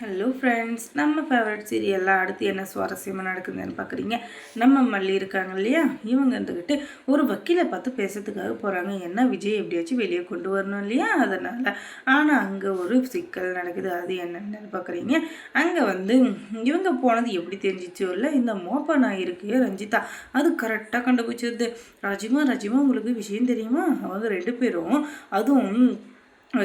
Hello friends நம்ம favourite சீரியல்லாம் அடுத்து என்ன சுவாரஸ்யமாக நடக்குதுன்னு பார்க்குறீங்க நம்ம மல்லி இருக்காங்க இல்லையா? இவங்க இருந்துக்கிட்டு ஒரு வக்கீலை பார்த்து பேசுறதுக்காக போகிறாங்க என்ன விஜய் எப்படியாச்சும் வெளியே கொண்டு வரணும் இல்லையா? அதனால். ஆனால் அங்கே ஒரு சிக்கல் நடக்குது. அது என்னென்னு பார்க்குறீங்க அங்கே வந்து இவங்க போனது எப்படி தெரிஞ்சிச்சோ இல்லை இந்த மோப்ப நாய் இருக்கு ரஞ்சிதா. அது கரெக்டாக கண்டுபிடிச்சிருது. ராஜிமா ராஜிமா உங்களுக்கு விஷயம் தெரியுமா? அவங்க ரெண்டு பேரும் அதுவும்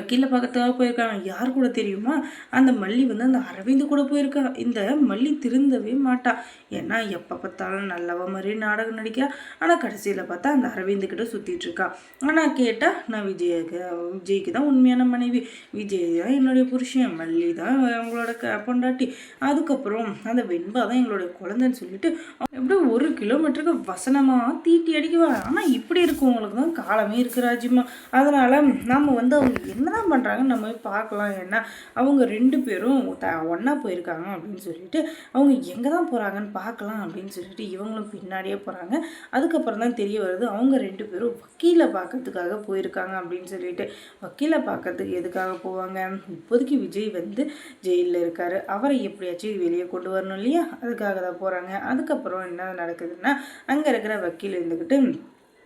கீழே பார்க்கறதுக்காக போயிருக்காங்க. யார் கூட தெரியுமா? அந்த மல்லி வந்து அந்த அரவிந்த் கூட போயிருக்கா. இந்த மல்லி திருந்தவே மாட்டா. ஏன்னா எப்போ பார்த்தாலும் நல்லவ மாதிரி நாடகம் நடிக்கா ஆனால் கடைசியில் பார்த்தா அந்த அரவிந்துக்கிட்ட சுற்றிட்டு இருக்கா. ஆனால் கேட்டால் நான் விஜய்க்கு விஜய்க்கு தான் உண்மையான மனைவி. விஜய் தான் என்னுடைய புருஷன். மல்லி தான் அவங்களோட க பொண்டாட்டி. அதுக்கப்புறம் அந்த வெண்பா தான் எங்களுடைய குழந்தைன்னு சொல்லிட்டு எப்படியும் ஒரு கிலோமீட்டருக்கு வசனமாக தீட்டி அடிக்குவா. ஆனால் இப்படி இருக்கவங்களுக்கு தான் காலமே இருக்கு ராஜ்யமா அதனால் நம்ம வந்து அவங்க என்னதான் பண்ணுறாங்கன்னு நம்ம பார்க்கலாம். ஏன்னா அவங்க ரெண்டு பேரும் த ஒன்றா போயிருக்காங்க அப்படின்னு சொல்லிட்டு அவங்க எங்கே தான் போகிறாங்கன்னு பார்க்கலாம் அப்படின்னு சொல்லிட்டு இவங்களும் பின்னாடியே போகிறாங்க அதுக்கப்புறம் தான் தெரிய வருது அவங்க ரெண்டு பேரும் வக்கீலை பார்க்கறதுக்காக போயிருக்காங்க அப்படின்னு சொல்லிட்டு. வக்கீலை பார்க்கறதுக்கு எதுக்காக போவாங்க? இப்போதைக்கு விஜய் வந்து ஜெயிலில் இருக்கார். அவரை எப்படியாச்சும் வெளியே கொண்டு வரணும் இல்லையா? அதுக்காக தான் போகிறாங்க அதுக்கப்புறம் என்ன நடக்குதுன்னா அங்கே இருக்கிற வக்கீல் இருந்துக்கிட்டு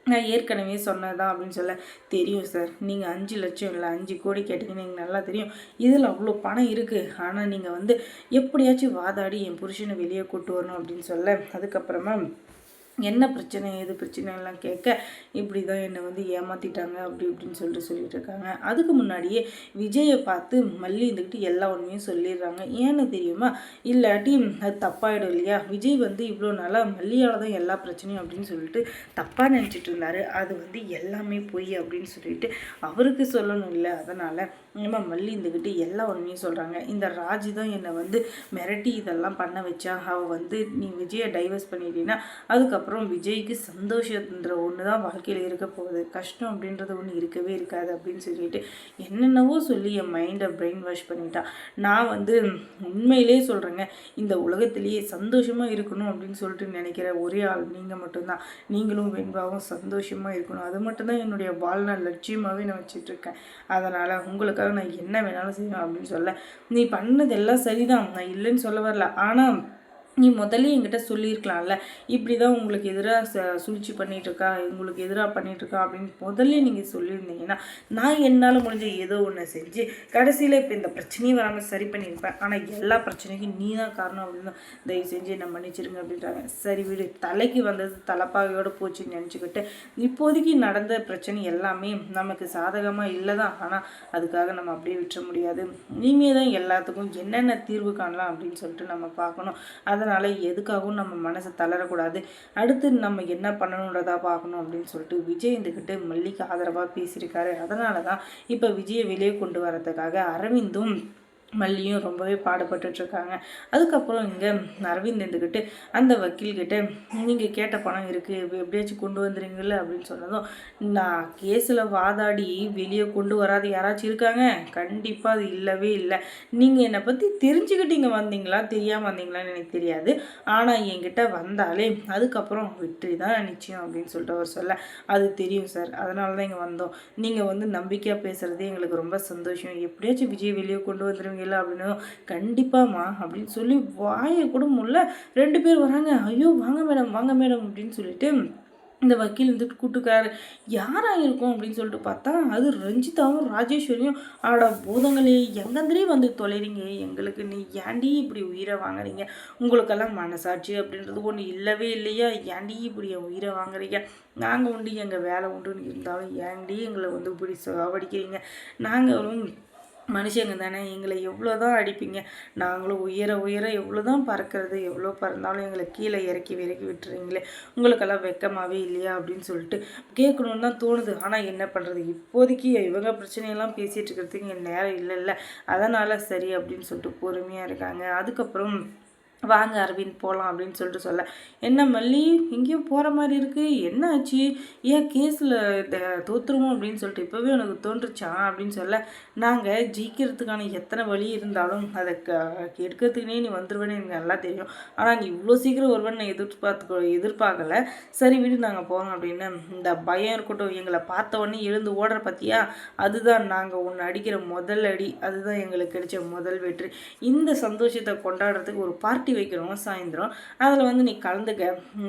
நான் ஏற்கனவே சொன்னதான் அப்படின்னு சொல்ல தெரியும் சார் நீங்கள் அஞ்சு லட்சம் இல்லை அஞ்சு கோடி கேட்டிங்கன்னு எனக்கு நல்லா தெரியும். இதில் அவ்வளோ பணம் இருக்குது ஆனால் நீங்கள் வந்து எப்படியாச்சும் வாதாடி என் புருஷனை வெளியே கூட்டு வரணும் அப்படின்னு சொல்ல அதுக்கப்புறமா என்ன பிரச்சனை ஏது பிரச்சனை எல்லாம் கேட்க இப்படி தான் என்னை வந்து ஏமாற்றிட்டாங்க அப்படி இப்படின்னு சொல்லிட்டு சொல்லிட்டு இருக்காங்க. அதுக்கு முன்னாடியே விஜயை பார்த்து மல்லி இருந்துக்கிட்டு எல்லா உண்மையும் சொல்லிடுறாங்க. ஏன்னு தெரியுமா? இல்லாட்டி அது தப்பாயிடும் இல்லையா? விஜய் வந்து இவ்வளோ நாளாக மல்லியால் தான் எல்லா பிரச்சனையும் அப்படின்னு சொல்லிட்டு தப்பாக நினச்சிட்டு இருந்தார். அது வந்து எல்லாமே பொய் அப்படின்னு சொல்லிட்டு அவருக்கு சொல்லணும் இல்லை. அதனால் நம்ம மல்லி இருந்துக்கிட்டு எல்லா உண்மையும் சொல்கிறாங்க இந்த ராஜி தான் என்னை வந்து மிரட்டி இதெல்லாம் பண்ண வச்சா. அவள் வந்து நீ விஜயை டைவர்ஸ் பண்ணிட்டீங்கன்னா அதுக்கப்புறம் அப்புறம் விஜய்க்கு சந்தோஷன்ற ஒன்று தான் வாழ்க்கையில் இருக்க போகுது. கஷ்டம் அப்படின்றது ஒன்று இருக்கவே இருக்காது அப்படின்னு சொல்லிட்டு என்னென்னவோ சொல்லி என் மைண்டை பிரெயின் வாஷ் பண்ணிட்டான் நான் வந்து உண்மையிலே சொல்கிறேங்க இந்த உலகத்திலேயே சந்தோஷமாக இருக்கணும் அப்படின்னு சொல்லிட்டு நினைக்கிற ஒரே ஆள் நீங்கள் மட்டும்தான். நீங்களும் வெண்பாவும் சந்தோஷமாக இருக்கணும். அது மட்டும்தான் என்னுடைய வாழ்நாள் லட்சியமாகவே நான் வச்சிட்ருக்கேன் அதனால் உங்களுக்காக நான் என்ன வேணாலும் செய்வேன் அப்படின்னு சொல்ல. நீ பண்ணதெல்லாம் சரிதான். நான் இல்லைன்னு சொல்ல வரல. ஆனால் நீ முதல்ல என்கிட்ட சொல்லியிருக்கலாம்ல. இப்படி தான் உங்களுக்கு எதிராக ச சூழ்ச்சி பண்ணிகிட்ருக்கா உங்களுக்கு எதிராக பண்ணிகிட்ருக்கா அப்படின்னு முதல்ல நீங்கள் சொல்லியிருந்தீங்கன்னா நான் என்னால் முடிஞ்ச ஏதோ ஒன்று செஞ்சு கடைசியில் இப்போ இந்த பிரச்சனையும் வராமல் சரி பண்ணியிருப்பேன். ஆனால் எல்லா பிரச்சனைக்கும் நீ தான் காரணம் அப்படின்னு தயவு செஞ்சு என்னை மன்னிச்சிருங்க அப்படின்றாங்க. சரி விடு தலைக்கு வந்தது தலைப்பாகையோடு போச்சுன்னு நினச்சிக்கிட்டு இப்போதைக்கு நடந்த பிரச்சனை எல்லாமே நமக்கு சாதகமாக இல்லை தான் ஆனால் அதுக்காக நம்ம அப்படியே விட்டுற முடியாது. இனிமே தான் எல்லாத்துக்கும் என்னென்ன தீர்வு காணலாம் அப்படின்னு சொல்லிட்டு நம்ம பார்க்கணும். அதை அதனால் எதுக்காகவும் நம்ம மனசை தளரக்கூடாது. அடுத்து நம்ம என்ன பண்ணணுன்றதா பார்க்கணும் அப்படின்னு சொல்லிட்டு விஜய் இருந்துக்கிட்டு மல்லிக்கு ஆதரவாக பேசியிருக்காரு. அதனால தான் இப்போ விஜயை வெளியே கொண்டு வரதுக்காக அரவிந்தும் மல்லியும் ரொம்பவே பாடுபட்டுட்ருக்காங்க. அதுக்கப்புறம் இங்கே அரவிந்த் இருந்துக்கிட்டு அந்த வக்கீல்கிட்ட நீங்கள் கேட்ட பணம் இருக்குது எப்படியாச்சும் கொண்டு வந்துடுங்கல்ல அப்படின்னு சொன்னதும் நான் கேஸில் வாதாடி வெளியே கொண்டு வராது யாராச்சும் இருக்காங்க? கண்டிப்பாக அது இல்லவே இல்லை. நீங்கள் என்னை பற்றி தெரிஞ்சுக்கிட்டீங்க வந்தீங்களா? தெரியாமல் வந்தீங்களான்னு எனக்கு தெரியாது. ஆனால் என்கிட்ட வந்தாலே அதுக்கப்புறம் வெற்றி தான் நிச்சயம் அப்படின்னு சொல்லிட்டு அவர் சொல்ல அது தெரியும் சார். அதனால தான் இங்கே வந்தோம். நீங்கள் வந்து நம்பிக்கையாக பேசுகிறதே எங்களுக்கு ரொம்ப சந்தோஷம். எப்படியாச்சும் விஜய் வெளியே கொண்டு வந்துடுவீங்க வராங்கல்ல அப்படின்னு கண்டிப்பாம்மா அப்படின்னு சொல்லி வாயை கூட முடியல ரெண்டு பேர் வராங்க. ஐயோ வாங்க மேடம் வாங்க மேடம் அப்படின்னு சொல்லிட்டு இந்த வக்கீல் வந்துட்டு கூட்டுக்காரு யாராக இருக்கும்? அப்படின்னு சொல்லிட்டு பார்த்தா அது ரஞ்சிதாவும் ராஜேஸ்வரியும் ஆட பூதங்களே எங்கேருந்தே வந்து தொலைறீங்க? எங்களுக்கு நீ ஏண்டி இப்படி உயிரை வாங்குறீங்க? உங்களுக்கெல்லாம் மனசாட்சி அப்படின்றது ஒன்று இல்லவே இல்லையா? ஏண்டி இப்படி என் உயிரை வாங்குறீங்க? நாங்கள் உண்டு எங்கள் வேலை உண்டுன்னு இருந்தாலும் ஏண்டி எங்களை வந்து இப்படி சாவடிக்கிறீங்க? நாங்களும் மனுஷங்க தானே எங்களை எவ்வளோ தான் அடிப்பீங்க. நாங்களும் உயர உயர எவ்வளோ தான் பறக்கிறது எவ்வளோ பறந்தாலும் எங்களை கீழே இறக்கி விறக்கி விட்டுறீங்களே. உங்களுக்கெல்லாம் வெக்கமாகவே இல்லையா அப்படின்னு சொல்லிட்டு கேட்கணுன்னு தான் தோணுது. ஆனால் என்ன பண்ணுறது இப்போதைக்கு இவங்க பிரச்சனையெல்லாம் பேசிகிட்டு இருக்கிறதுக்கு என் நேரம் இல்லைல்ல. அதனால் சரி அப்படின்னு சொல்லிட்டு பொறுமையாக இருக்காங்க. அதுக்கப்புறம் வாங்க அரவிந்த் போகலாம் அப்படின்னு சொல்லிட்டு சொல்ல. என்ன மல்லி எங்கேயோ போகிற மாதிரி இருக்குது என்ன ஆச்சு? ஏன் கேஸில் தோற்றுருவோம் அப்படின்னு சொல்லிட்டு இப்போவே உனக்கு தோன்றுச்சா அப்படின்னு சொல்ல. நாங்கள் ஜெயிக்கிறதுக்கான எத்தனை வழி இருந்தாலும் அதை க எடுக்கிறதுக்குனே நீ வந்துடுவேன்னு எனக்கு நல்லா தெரியும். ஆனால் நீ இவ்வளோ சீக்கிரம் ஒருவன் நான் எதிர்பார்த்து எதிர்பார்க்கலை. சரி விடு நாங்கள் போகிறோம் அப்படின்னு. இந்த பயம் இருக்கட்டும் எங்களை பார்த்த உடனே எழுந்து ஓடுற பார்த்தியா அதுதான் நாங்கள் ஒன்று அடிக்கிற முதல் அடி. அதுதான் எங்களுக்கு கிடைச்ச முதல் வெற்றி. இந்த சந்தோஷத்தை கொண்டாடுறதுக்கு ஒரு பார்ட்டி பார்ட்டி வைக்கிறோம் சாயந்தரம். அதில் வந்து நீ கலந்துக்க.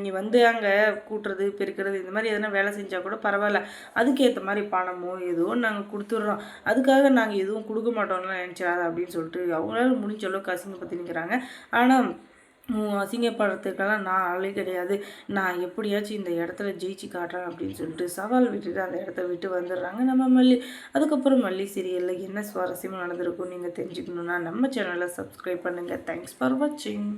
நீ வந்து அங்கே கூட்டுறது பெருக்கிறது இந்த மாதிரி எதனா வேலை செஞ்சால் கூட பரவாயில்ல. அதுக்கேற்ற மாதிரி பணமோ ஏதோ நாங்கள் கொடுத்துட்றோம். அதுக்காக நாங்கள் எதுவும் கொடுக்க மாட்டோம்லாம் நினச்சிடாத அப்படின்னு சொல்லிட்டு அவங்களால முடிஞ்ச அளவுக்கு அசிங்கப்படுத்தி நிற்கிறாங்க ஆனால் அசிங்கப்படுறதுக்கெல்லாம் நான் ஆளே கிடையாது. நான் எப்படியாச்சும் இந்த இடத்துல ஜெயிச்சு காட்டுறேன் அப்படின்னு சொல்லிட்டு சவால் விட்டுட்டு அந்த இடத்த விட்டு வந்துடுறாங்க நம்ம மல்லி. அதுக்கப்புறம் மல்லி சீரியலில் என்ன சுவாரஸ்யமாக நடந்திருக்கும் நீங்கள் தெரிஞ்சுக்கணுன்னா நம்ம சேனலை சப்ஸ்கிரைப் பண்ணுங்கள் தேங்க்ஸ் ஃபார் வாட்சிங்